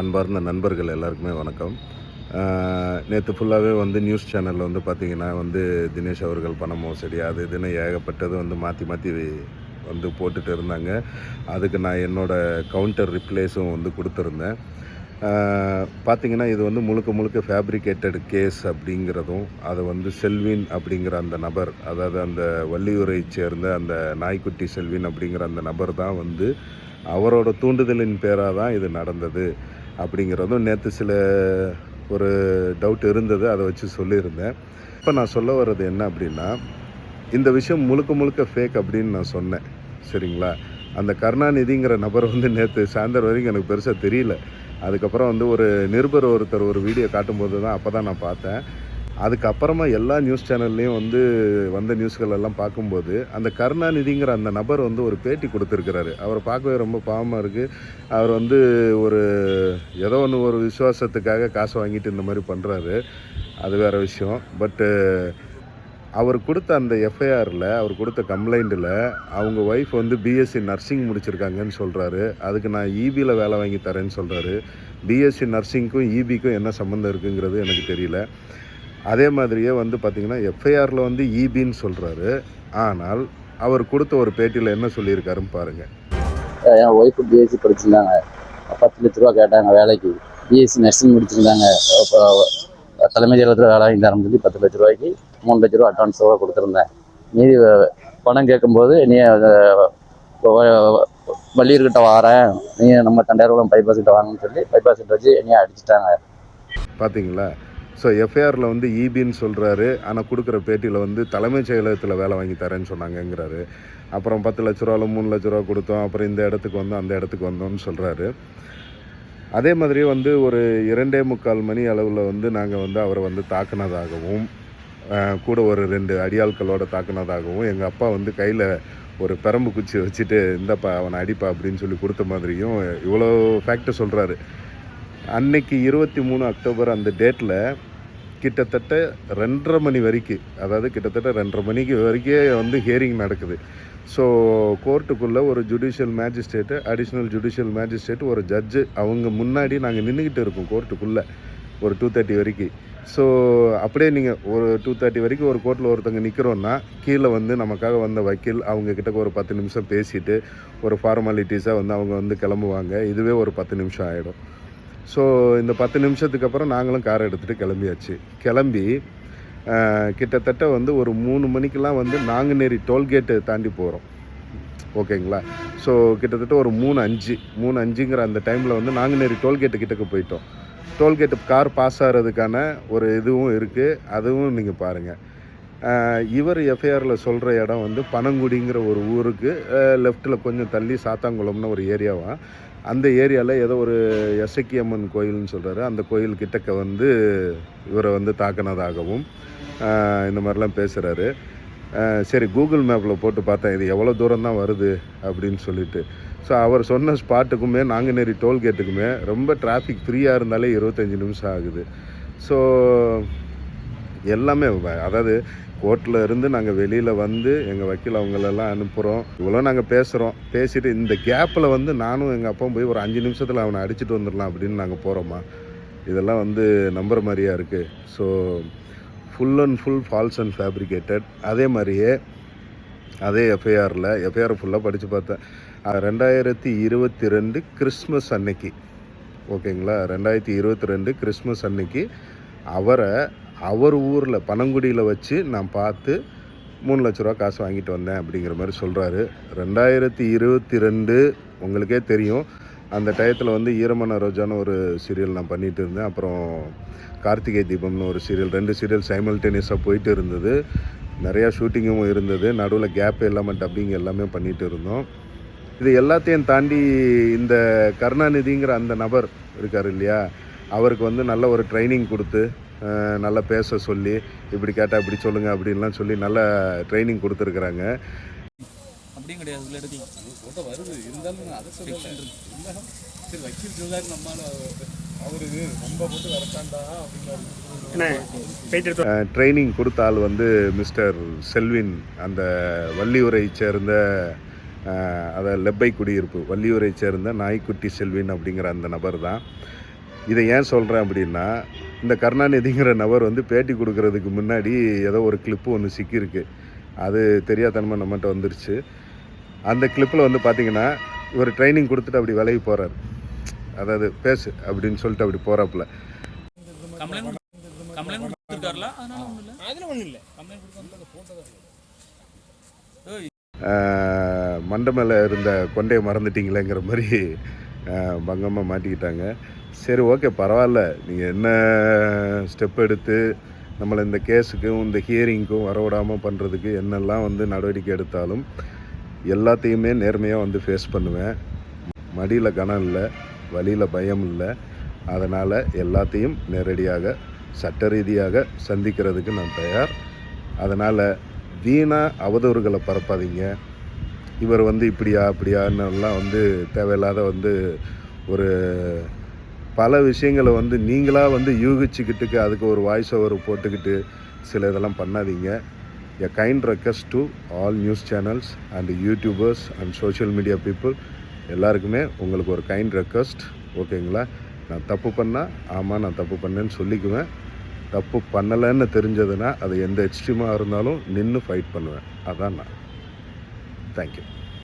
அன்பார்ந்த நண்பர்கள் எல்லாருக்குமே வணக்கம். நேற்று ஃபுல்லாகவே வந்து நியூஸ் சேனலில் வந்து பார்த்திங்கன்னா வந்து தினேஷ் அவர்கள் பண மோசடி அது இதுன்னு ஏகப்பட்டது வந்து மாற்றி மாற்றி வந்து போட்டுட்டு இருந்தாங்க. அதுக்கு நான் என்னோடய கவுண்டர் ரிப்ளேஸும் வந்து கொடுத்துருந்தேன். பார்த்திங்கன்னா இது வந்து முழுக்க முழுக்க ஃபேப்ரிகேட்டட் கேஸ் அப்படிங்கிறதும் அதை வந்து செல்வின் அப்படிங்கிற அந்த நபர் அதாவது அந்த வள்ளியூரை சேர்ந்த அந்த நாய்க்குட்டி செல்வின் அப்படிங்கிற அந்த நபர் தான் வந்து அவரோட தூண்டுதலின் பேராக தான் இது நடந்தது. அப்படிங்கிறதும் நேற்று சில ஒரு டவுட் இருந்தது அதை வச்சு சொல்லியிருந்தேன். இப்போ நான் சொல்ல வர்றது என்ன அப்படின்னா இந்த விஷயம் முழுக்க முழுக்க ஃபேக் அப்படின்னு நான் சொன்னேன். சரிங்களா? அந்த கருணாநிதிங்கிற நபர் வந்து நேற்று சாயந்தரம் வரைக்கும் எனக்கு பெருசாக தெரியல. அதுக்கப்புறம் வந்து ஒரு நிருபர் ஒருத்தர் ஒரு வீடியோ காட்டும்போது தான் அப்போ தான் நான் பார்த்தேன். அதுக்கப்புறமா எல்லா நியூஸ் சேனல்லையும் வந்து வந்த நியூஸ்கள் எல்லாம் பார்க்கும்போது அந்த கருணாநிதிங்கிற அந்த நபர் வந்து ஒரு பேட்டி கொடுத்துருக்கிறாரு. அவரை பார்க்கவே ரொம்ப பாவமாக இருக்குது அவர் வந்து ஒரு ஏதோ ஒன்று ஒரு விசுவாசத்துக்காக காசு வாங்கிட்டு இந்த மாதிரி பண்ணுறாரு அது வேறு விஷயம். பட்டு அவர் கொடுத்த அந்த எஃப்ஐஆரில் அவர் கொடுத்த கம்ப்ளைண்ட்டில் அவங்க ஒய்ஃப் வந்து பிஎஸ்சி நர்சிங் முடிச்சிருக்காங்கன்னு சொல்கிறாரு அதுக்கு நான் இபியில் வேலை வாங்கி தரேன்னு சொல்கிறாரு பிஎஸ்சி நர்சிங்க்கும் இபிக்கும் என்ன சம்மந்தம் இருக்குங்கிறது எனக்கு தெரியல. அதே மாதிரியே வந்து பார்த்திங்கன்னா எஃப்ஐஆரில் வந்து இபின்னு சொல்கிறாரு ஆனால் அவர் கொடுத்த ஒரு பேட்டியில் என்ன சொல்லியிருக்காருன்னு பாருங்கள் என் ஒய்ஃபு பிஎஸ்சி படிச்சிருந்தாங்க. பத்து லட்ச ரூபா கேட்டாங்க வேலைக்கு. பிஎஸ்சி நர்சிங் முடிச்சிருந்தாங்க. தலைமை செயலகத்தில் வேலை வாங்கி சொல்லி பத்து லட்ச ரூபாய்க்கு மூணு லட்ச ரூபா அட்வான்ஸோட கொடுத்துருந்தேன். மீதி பணம் கேட்கும்போது நீ வள்ளியூர்கிட்ட வாரேன். நீ நம்ம தண்டாயிரம் பைபாஸ் கிட்ட வாங்கன்னு சொல்லி பைபாஸ் கிட்ட வச்சு என்னைய அடிச்சிட்டாங்க. பார்த்தீங்களா ஸோ எஃப்ஐஆரில் வந்து இபின்னு சொல்கிறாரு ஆனால் கொடுக்குற பேட்டியில் வந்து தலைமைச் செயலகத்தில் வேலை வாங்கி தரேன்னு சொன்னாங்கங்கிறாரு. அப்புறம் பத்து லட்ச ரூபாவில் மூணு லட்ச ரூபா கொடுத்தோம். அப்புறம் இந்த இடத்துக்கு வந்தோம் அந்த இடத்துக்கு வந்தோம்னு சொல்கிறாரு அதே மாதிரி வந்து ஒரு இரண்டே முக்கால் மணி அளவில் வந்து நாங்கள் வந்து அவரை வந்து தாக்குனதாகவும் கூட ஒரு ரெண்டு அடியாள்களோட தாக்குனதாகவும் எங்கள் அப்பா வந்து கையில் ஒரு பெரம்பு குச்சி வச்சுட்டு இந்தப்பா அவனை அடிப்பா அப்படின்னு சொல்லி கொடுத்த மாதிரியும் இவ்வளோ ஃபேக்ட் சொல்கிறாரு அன்னைக்கு இருபத்தி மூணு அக்டோபர் அந்த டேட்டில் கிட்டத்தட்ட ரெண்டரை மணி வரைக்கும் அதாவது கிட்டத்தட்ட ரெண்டரை மணிக்கு வரைக்கும் வந்து ஹியரிங் நடக்குது. ஸோ கோர்ட்டுக்குள்ளே ஒரு judicial magistrate additional judicial magistrate ஒரு ஜட்ஜு அவங்க முன்னாடி நாங்கள் நின்றுக்கிட்டு இருக்கோம் கோர்ட்டுக்குள்ளே ஒரு டூ தேர்ட்டி வரைக்கும் ஸோ அப்படியே நீங்கள் ஒரு டூ தேர்ட்டி வரைக்கும் ஒரு கோர்ட்டில் ஒருத்தங்க நிற்கிறோன்னா கீழே வந்து நமக்காக வந்த வக்கீல் அவங்க கிட்ட ஒரு பத்து நிமிஷம் பேசிட்டு ஒரு ஃபார்மாலிட்டிஸாக வந்து அவங்க வந்து கிளம்புவாங்க. இதுவே ஒரு பத்து நிமிஷம் ஆகிடும் ஸோ இந்த பத்து நிமிஷத்துக்கு அப்புறம் நாங்களும் காரை எடுத்துகிட்டு கிளம்பியாச்சு. கிளம்பி கிட்டத்தட்ட வந்து ஒரு மூணு மணிக்கெலாம் வந்து நாங்குநேரி டோல்கேட்டு தாண்டி போகிறோம் ஓகேங்களா? ஸோ கிட்டத்தட்ட ஒரு மூணு அஞ்சு மூணு அஞ்சுங்கிற அந்த டைமில் வந்து நாங்குநேரி டோல்கேட்டு கிட்டக்கு போயிட்டோம். டோல்கேட்டு கார் பாஸ் ஆகிறதுக்கான ஒரு இதுவும் இருக்குது அதுவும் நீங்கள் பாருங்கள் இவர் எஃப்ஐஆரில் சொல்கிற இடம் வந்து பனங்குடிங்கிற ஒரு ஊருக்கு லெஃப்ட்டில் கொஞ்சம் தள்ளி சாத்தாங்குளம்னு ஒரு ஏரியாவா? அந்த ஏரியாவில் ஏதோ ஒரு எசக்கி அம்மன் கோயில்னு சொல்கிறாரு அந்த கோயில் கிட்டக்க வந்து இவரை வந்து தாக்கினதாகவும் இந்த மாதிரிலாம் பேசுகிறாரு சரி கூகுள் மேப்பில் போட்டு பார்த்தேன். இது எவ்வளோ தூரம் தான் வருது அப்படின்னு சொல்லிட்டு. ஸோ அவர் சொன்ன ஸ்பாட்டுக்குமே நாங்குநேரி டோல்கேட்டுக்குமே ரொம்ப டிராஃபிக் ஃப்ரீயாக இருந்தாலே இருபத்தஞ்சி நிமிஷம் ஆகுது. ஸோ எல்லாமே அதாவது கோர்ட்டில் இருந்து நாங்கள் வெளியில் வந்து எங்கள் வக்கீல் அவங்களெல்லாம் அனுப்புகிறோம் இவ்வளோ நாங்கள் பேசுகிறோம் பேசிட்டு இந்த கேப்பில் வந்து நானும் எங்கள் அப்பாவும் போய் ஒரு அஞ்சு நிமிஷத்தில் அவனை அடிச்சுட்டு வந்துடலாம் அப்படின்னு நாங்கள் போகிறோமா இதெல்லாம் வந்து நம்புகிற மாதிரியா இருக்குது so full and full false and fabricated அதே மாதிரியே அதே எஃப்ஐஆரில் எஃப்ஐஆர் ஃபுல்லாக படித்து பார்த்தேன். ரெண்டாயிரத்தி இருபத்தி ரெண்டு கிறிஸ்மஸ் அன்னைக்கு. ஓகேங்களா ரெண்டாயிரத்தி இருபத்தி ரெண்டு கிறிஸ்மஸ் அன்னைக்கு அவரை அவர் ஊரில் பனங்குடியில் வச்சு நான் பார்த்து மூணு லட்ச ரூபா காசு வாங்கிட்டு வந்தேன் அப்படிங்கிற மாதிரி சொல்கிறாரு ரெண்டாயிரத்தி இருபத்தி ரெண்டு உங்களுக்கே தெரியும். அந்த டயத்தில் வந்து ஈரமான ரோஜான்னு ஒரு சீரியல் நான் பண்ணிகிட்டு இருந்தேன். அப்புறம் கார்த்திகை தீபம்னு ஒரு சீரியல் ரெண்டு சீரியல் சைமல்டேனியஸாக போயிட்டு இருந்தது. நிறையா ஷூட்டிங்கும் இருந்தது. நடுவில் கேப் இல்லாமல் டப்பிங் எல்லாமே பண்ணிகிட்டு இருந்தோம். இது எல்லாத்தையும் தாண்டி இந்த கருணாநிதிங்கிற அந்த நபர் இருக்கார் இல்லையா? அவருக்கு வந்து நல்ல ஒரு ட்ரைனிங் கொடுத்து நல்லா பேச சொல்லி இப்படி கேட்டால் இப்படி சொல்லுங்கள் அப்படின்லாம் சொல்லி நல்ல ட்ரைனிங் கொடுத்துருக்குறாங்க. அப்படியும் கிடையாது உள்ள எடுக்கலாம் போட்டோ வருது இருந்தாலும் அதை சொல்லல. இருந்தாலும் சரி வக்கீல் சொல்றாரு நம்மளால அவரு ரொம்ப போட்டு வரட்டாண்டா அப்படின்னாரு ட்ரைனிங் கொடுத்த ஆள் வந்து மிஸ்டர் செல்வின் அந்த வள்ளியூரை சேர்ந்த அதை லெப்பை குடியிருப்பு வள்ளியூரை சேர்ந்த நாய்க்குட்டி செல்வின் அப்படிங்கிற அந்த நபர் தான் இதை ஏன் சொல்கிறேன் அப்படின்னா இந்த கருணாநிதிங்கிற நபர் வந்து பேட்டி கொடுக்கறதுக்கு முன்னாடி ஏதோ ஒரு கிளிப்பு ஒன்று சிக்கியிருக்கு. அது தெரியாதனமாக நம்மகிட்ட வந்துருச்சு. அந்த கிளிப்பில் வந்து பார்த்தீங்கன்னா இவர் ட்ரைனிங் கொடுத்துட்டு அப்படி விலகி போகிறார் அதாவது பேசு அப்படின்னு சொல்லிட்டு அப்படி போகிறாப்புல கம்ப்ளைண்ட் கம்ப்ளைண்ட் கொடுத்துருக்காருல? அதனால ஒன்றும் இல்லை. அதில் ஒன்றும் இல்லை. கம்ப்ளைண்ட் கொடுத்து மண்டை மேலே இருந்த கொண்டையை மறந்துட்டீங்களேங்கிற மாதிரி பங்கமாக மாட்டிக்கிட்டாங்க. சரி ஓகே பரவாயில்ல. நீங்கள் என்ன ஸ்டெப் எடுத்து நம்மளை இந்த கேஸுக்கும் இந்த ஹியரிங்க்கும் வரவிடாமல் பண்ணுறதுக்கு என்னெல்லாம் வந்து நடவடிக்கை எடுத்தாலும் எல்லாத்தையுமே நேர்மையாக வந்து ஃபேஸ் பண்ணுவேன். மடியில் கனம் இல்லை வழியில் பயம் இல்லை. அதனால் எல்லாத்தையும் நேரடியாக சட்ட ரீதியாக சந்திக்கிறதுக்கு நான் தயார். அதனால் வீணாக அவதூறுகளை பரப்பாதீங்க. இவர் வந்து இப்படியா அப்படியான்னெல்லாம் வந்து தேவையில்லாத வந்து ஒரு பல விஷயங்களை வந்து நீங்களாக வந்து யூகிச்சுக்கிட்டுக்கு அதுக்கு ஒரு வாய்ஸ் ஓவர் போட்டுக்கிட்டு சில இதெல்லாம் பண்ணாதீங்க. A kind request to all news channels and YouTubers and social media people எல்லாருக்குமே உங்களுக்கு ஒரு கைண்ட் ரெக்வஸ்ட் ஓகேங்களா? நான் தப்பு பண்ணால் ஆமாம் நான் தப்பு பண்ணேன்னு சொல்லிக்குவேன். தப்பு பண்ணலைன்னு தெரிஞ்சதுன்னா அது எந்த எக்ஸ்ட்ரீமாக இருந்தாலும் நின்று ஃபைட் பண்ணுவேன். அதான் நான். தேங்க்யூ